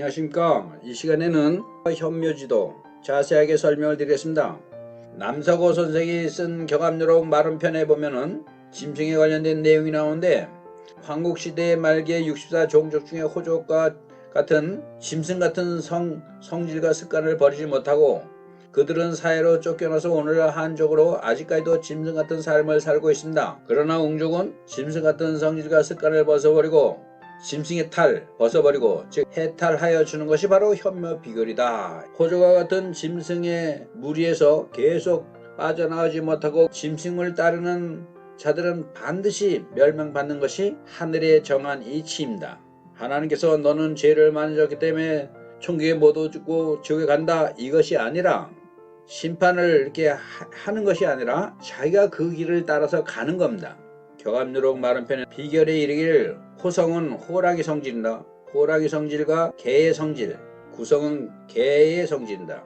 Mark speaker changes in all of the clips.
Speaker 1: 안녕하십니까. 이 시간에는 현묘지도 자세하게 설명을 드리겠습니다. 남서고 선생이 쓴 경합요록 마름편에 보면은 짐승에 관련된 내용이 나오는데 황국시대 말기에 64 종족 중에 호족과 같은 짐승 같은 성, 성질과 습관을 버리지 못하고 그들은 사회로 쫓겨나서 오늘 한족으로 아직까지도 짐승 같은 삶을 살고 있습니다. 그러나 웅족은 짐승 같은 성질과 습관을 벗어버리고 짐승의 탈 벗어버리고 즉 해탈하여 주는 것이 바로 현묘 비결이다. 호조과 같은 짐승의 무리에서 계속 빠져나오지 못하고 짐승을 따르는 자들은 반드시 멸망받는 것이 하늘에 정한 이치입니다. 하나님께서 너는 죄를 많이 졌기 때문에 천국에 못 오고 지옥에 간다 이것이 아니라 심판을 이렇게 하- 하는 것이 아니라 자기가 그 길을 따라서 가는 겁니다. 교감유록 마른 편에 비결에 이르기를 호성은 호랑이 성질이다. 호랑이 성질과 개의 성질, 구성은 개의 성질이다.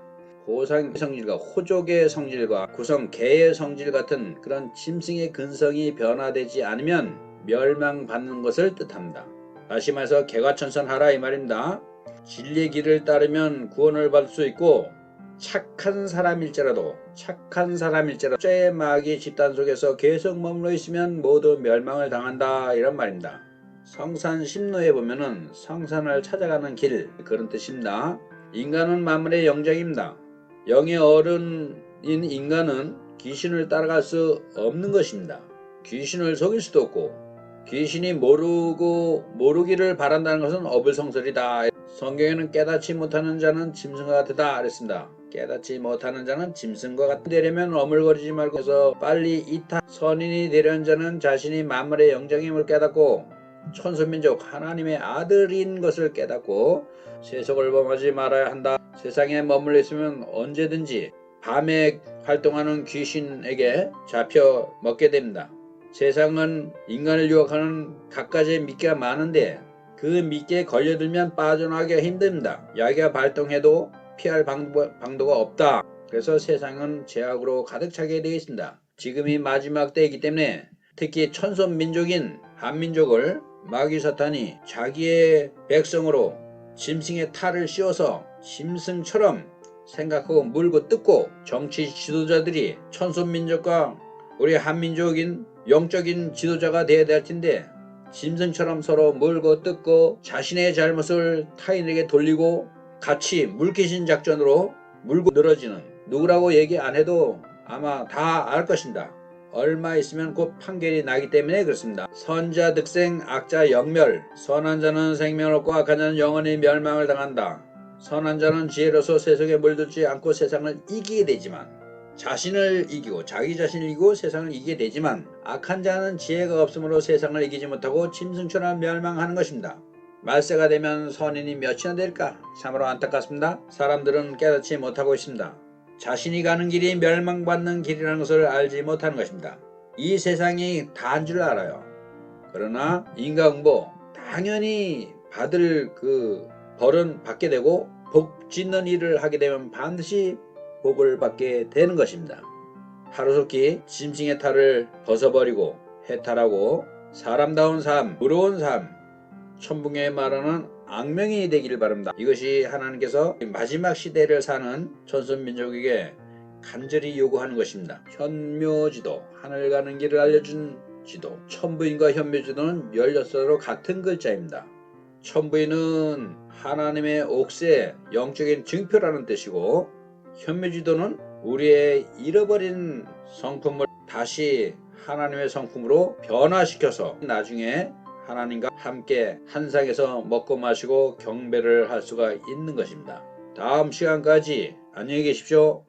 Speaker 1: 호상 성질과 호족의 성질과 구성 개의 성질 같은 그런 짐승의 근성이 변화되지 않으면 멸망받는 것을 뜻합니다. 다시 말해서 개과천선하라 이 말입니다. 진리의 길을 따르면 구원을 받을 수 있고 착한 사람일지라도 착한 사람일지라도 쇠 마귀 집단 속에서 계속 머물러 있으면 모두 멸망을 당한다 이런 말입니다. 성산 심노에 보면은 성산을 찾아가는 길 그런 뜻입니다. 인간은 만물의 영장입니다. 영의 어른인 인간은 귀신을 따라갈 수 없는 것입니다. 귀신을 속일 수도 없고 귀신이 모르고 모르기를 바란다는 것은 어불성설이다. 성경에는 깨닫지 못하는 자는 짐승과 같다 그랬습니다. 깨닫지 못하는 자는 짐승과 같다. 되려면 어물거리지 말고 해서 빨리 이타 선인이 되려는 자는 자신이 만물의 영장임을 깨닫고 천수민족 하나님의 아들인 것을 깨닫고 세속을 범하지 말아야 한다. 세상에 머물러 있으면 언제든지 밤에 활동하는 귀신에게 잡혀 먹게 됩니다. 세상은 인간을 유혹하는 갖가지 미끼가 많은데 그 미끼에 걸려들면 빠져나가기가 힘듭니다. 야기가 발동해도 피할 방도, 방도 가 없다. 그래서 세상은 죄악으로 가득 차게 되어 있습니다. 지금이 마지막 때이기 때문에 특히 천손 민족인 한민족을 마귀 사탄이 자기의 백성으로 짐승의 탈을 씌워서 짐승처럼 생각하고 물고 뜯고 정치 지도자들이 천손 민족과 우리 한민족인 영적인 지도자가 되어야 될 텐데 짐승처럼 서로 물고 뜯고 자신의 잘못을 타인에게 돌리고 같이 물귀신 작전으로 물고 늘어지는 누구라고 얘기 안 해도 아마 다 알 것입니다. 얼마 있으면 곧 판결이 나기 때문에 그렇습니다. 선자 득생, 악자 영멸. 선한 자는 생명을 얻고 악한 자는 영원히 멸망을 당한다. 선한 자는 지혜로서 세상에 물들지 않고 세상을 이기게 되지만 자신을 이기고 자기 자신을 이기고 세상을 이기게 되지만 악한 자는 지혜가 없으므로 세상을 이기지 못하고 짐승처럼 멸망하는 것입니다. 말세가 되면 선인이 몇이나 될까? 참으로 안타깝습니다. 사람들은 깨닫지 못하고 있습니다. 자신이 가는 길이 멸망받는 길이라는 것을 알지 못하는 것입니다. 이 세상이 다인 줄 알아요. 그러나 인과응보 당연히 받을 그 벌은 받게 되고 복 짓는 일을 하게 되면 반드시 복을 받게 되는 것입니다. 하루속히 짐승의 탈을 벗어버리고 해탈하고 사람다운 삶, 부러운 삶, 천붕에 말하는 악명이 되기를 바랍니다. 이것이 하나님께서 마지막 시대를 사는 천선민족에게 간절히 요구하는 것입니다. 현묘지도, 하늘 가는 길을 알려준 지도, 천부인과 현묘지도는 16자로 같은 글자입니다. 천부인은 하나님의 옥새, 영적인 증표라는 뜻이고 현묘지도는 우리의 잃어버린 성품을 다시 하나님의 성품으로 변화시켜서 나중에 하나님과 함께 한 상에서 먹고 마시고 경배를 할 수가 있는 것입니다. 다음 시간까지 안녕히 계십시오.